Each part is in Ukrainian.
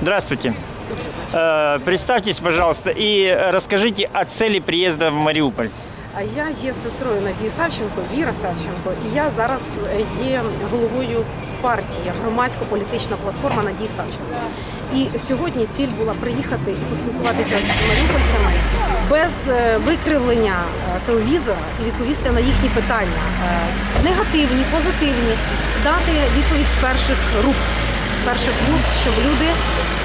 Здравствуйте. Э, Представьтесь, пожалуйста, и расскажите о цели приезда в Мариуполь. А я є сестрою Надії Савченко, Віра Савченко, і я зараз є головою партії громадсько-політична платформа Надії Савченко. І сьогодні ціль була приїхати і поспілкуватися з маріупольцями без е, викривлення е, телевізора і відповісти на їхні питання. Е, Негативні, позитивні, дати відповідь з перших рук, перших вуст, щоб люди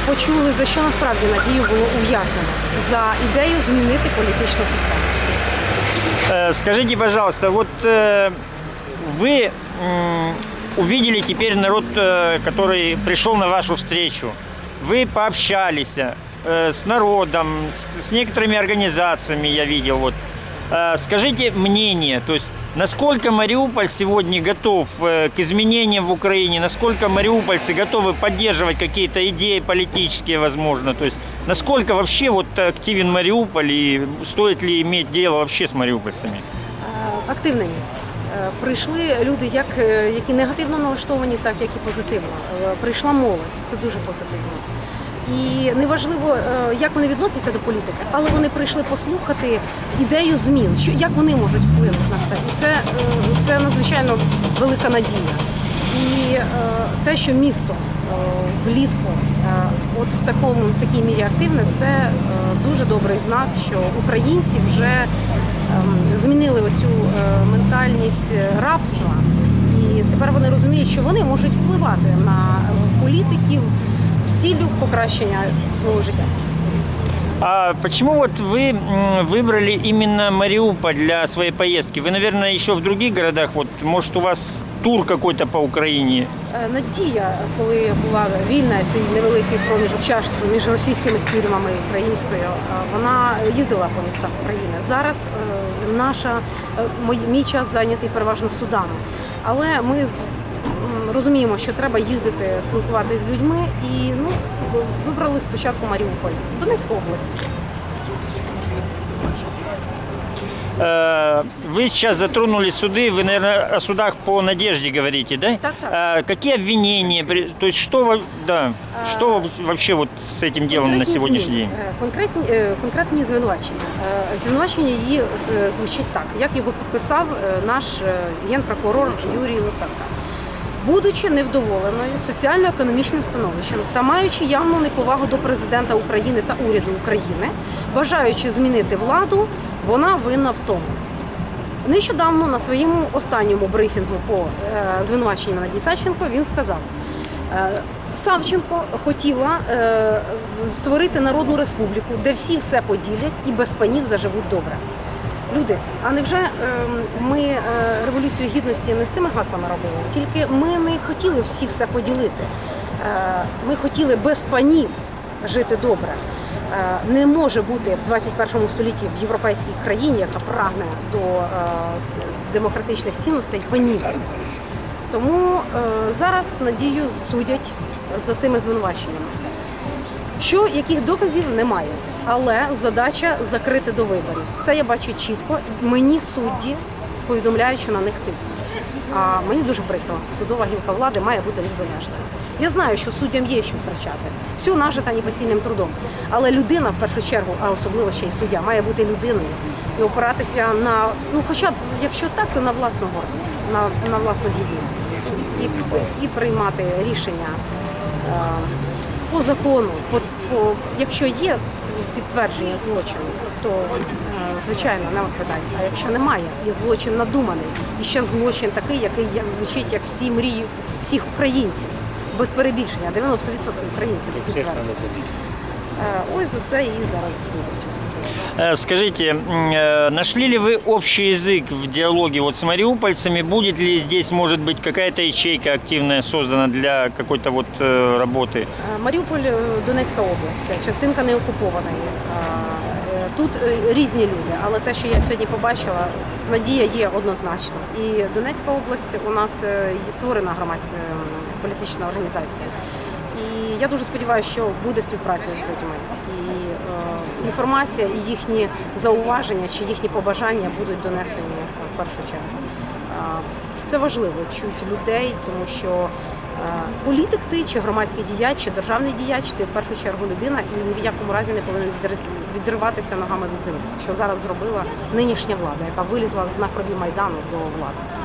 почули, за що насправді Надію було ув'язнено за ідею змінити політичну систему. Э, Скажите, пожалуйста, вот э, вы м, увидели теперь народ, э, который пришел на вашу встречу. Вы пообщались э, с народом, с, с некоторыми организациями, я видел. Вот. Э, Скажите мнение, то есть насколько Мариуполь сегодня готов э, к изменениям в Украине, насколько мариупольцы готовы поддерживать какие-то идеи политические, возможно, то есть насколько вообще вот активен Мариуполь и стоит ли иметь дело вообще с мариупольцами? Е, активне місто. Е, Прийшли люди, як, е, які негативно налаштовані, так як і позитивно. Е, Прийшла молодь, це дуже позитивно. І неважливо, е, як вони відносяться до політики, але вони прийшли послухати ідею змін, що як вони можуть вплинути на це. Е, надзвичайно велика надія. І е, те, що місто е, влітку е, от в такому в такій мірі активне, це е, дуже добрий знак, що українці вже ем, змінили оцю е, ментальність е, рабства, і тепер вони розуміють, що вони можуть впливати на е, політиків з ціллю покращення свого життя. А почему вот вы м, выбрали именно Мариуполь для своей поездки? Вы, наверное, еще в других городах, вот, может, у вас тур какой-то по Украине? Е, Надія, коли була вільна цей невеликий проміжок часу між російськими тюрмами і українською, е, вона їздила по містах України. Зараз е, наша е, мой- мій час зайнятий переважно Суданом. Але ми з- м, розуміємо, що треба їздити, спілкуватися з людьми, і ну вибрали спочатку Маріуполь, Донецьку область. Э, Вы сейчас затронули суды, вы, наверное, о судах по надежде говорите, да? Так, так. А Какие обвинения, при- то есть что, во- да, что вообще вот с этим делом на Конкретні сегодняшний зміни, день? е, Конкретні, е, конкретні звинувачення. Е, Звинувачення її з- звучить так, як його підписав е, наш е, генпрокурор Юрій Луценко. Будучи невдоволеною соціально-економічним становищем та маючи явну неповагу до президента України та уряду України, бажаючи змінити владу, вона винна в тому. Нещодавно на своєму останньому брифінгу по е, звинуваченню Надії Савченко він сказав: е, Савченко хотіла е, створити народну республіку, де всі все поділять і без панів заживуть добре. Люди, а невже е, ми е, революцію гідності не з цими гаслами робили? Тільки ми не хотіли всі все поділити. Е, Ми хотіли без панів жити добре. Е, Не може бути в 21 столітті в європейській країні, яка прагне до е, демократичних цінностей, панів. Тому е, зараз надію судять за цими звинуваченнями. Що яких доказів немає, але задача закрити до виборів. Це я бачу чітко. Мені судді повідомляють, що на них тиснуть. А мені дуже прикро, судова гілка влади має бути незалежною. Я знаю, що суддям є що втрачати. Все нажита непосильним трудом. Але людина в першу чергу, а особливо ще й суддя, має бути людиною і опиратися на ну, хоча б якщо так, то на власну гордість, на, на власну гідність і, і приймати рішення. е, по закону, по, по якщо є підтвердження злочину, то е, звичайно не питань. А якщо немає, і злочин надуманий, і ще злочин такий, який як звучить як всі мрії всіх українців, без перебільшення, 90% українців підтвердили. Е, Ось за це і зараз судять. Э, Скажите, м, э, нашли ли вы общий язык в диалоге вот с мариупольцами? Будет ли здесь, может быть, какая-то ячейка активная создана для какой-то вот э, работы? Е, Маріуполь, е, Донецька область, частинка неокупованої. Е, Тут е, різні люди, але те, що я сьогодні побачила, надія є однозначно. І Донецька область у нас е, є створена громадська е, політична організація. І я дуже сподіваюся, що буде співпраця з людьми. І е, інформація, і їхні зауваження чи їхні побажання будуть донесені в першу чергу. Це важливо чути людей, тому що Політик ти, чи громадський діяч, чи державний діяч, ти в першу чергу людина і ні в якому разі не повинен відриватися ногами від землі, що зараз зробила нинішня влада, яка вилізла з накрові майдану до влади.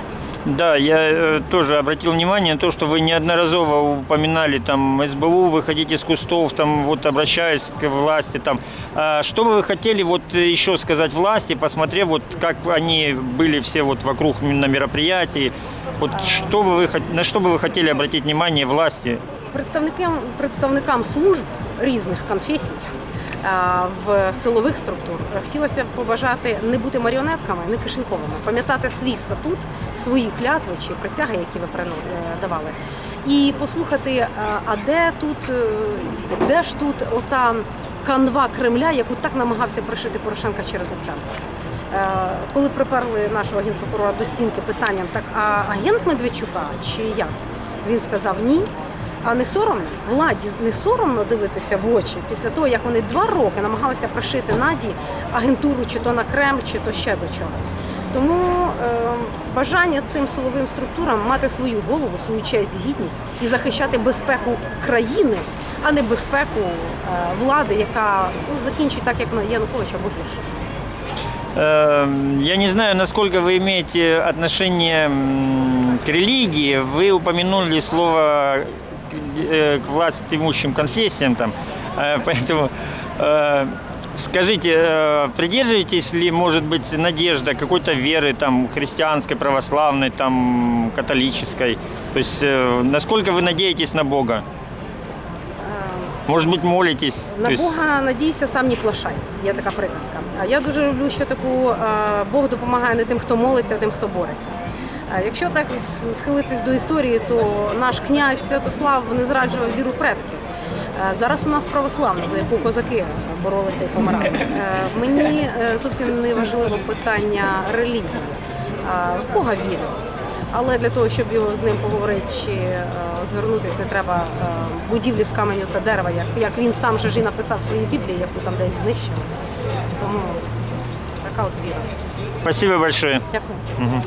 Да, я э, тоже обратил внимание на то, что вы неодноразово упоминали там СБУ, выходить из кустов, там вот обращаясь к власти, там. А что бы вы хотели вот еще сказать власти, посмотрев вот как они были все вот вокруг на мероприятии, вот что бы вы на что бы вы хотели обратить внимание власти? Представникам, представникам служб різних конфесій е, в силових структур е, хотілося б побажати не бути маріонетками, не кишеньковими, пам'ятати свій статут, свої клятви чи присяги, які ви е, давали, і послухати, е, а де тут, е, де ж тут ота канва Кремля, яку так намагався пришити Порошенка через Луценко. Е, Коли приперли нашого генпрокурора до стінки питанням, так а агент Медведчука чи як? Він сказав ні. А не соромно владі не соромно дивитися в очі після того, як вони два роки намагалися пришити Наді агентуру, чи то на Кремль, чи то ще до чогось. Тому е, бажання цим силовим структурам мати свою голову, свою честь, гідність і захищати безпеку країни, а не безпеку е, влади, яка ну, закінчить так, як на Янукович або гірше. Э, Я не знаю, насколько вы имеете отношение м, к религии. Вы упомянули слово э, к власть имущим конфессиям там. Э, Поэтому э, скажите, э, придерживаетесь ли, может быть, надежда какой-то веры там христианской, православной, там католической? То есть э, насколько вы надеетесь на Бога? Может быть, молитесь? На То есть- Бога надійся, сам не плашай. Є така приказка. А я дуже люблю, що таку е, Бог допомагає не тим, хто молиться, а тим, хто бореться. Якщо так схилитись до історії, то наш князь Святослав не зраджував віру предків. Е, Зараз у нас православна, за яку козаки боролися і помирали. Е, Мені е, зовсім не важливо питання релігії. В Бога вірю. Але для того, щоб його з ним поговорити чи звернутися, не треба будівлі з каменю та дерева, як, як він сам же ж і написав в своїй Біблії, яку там десь знищили. Тому така от віра. Спасибо большое. Дякую.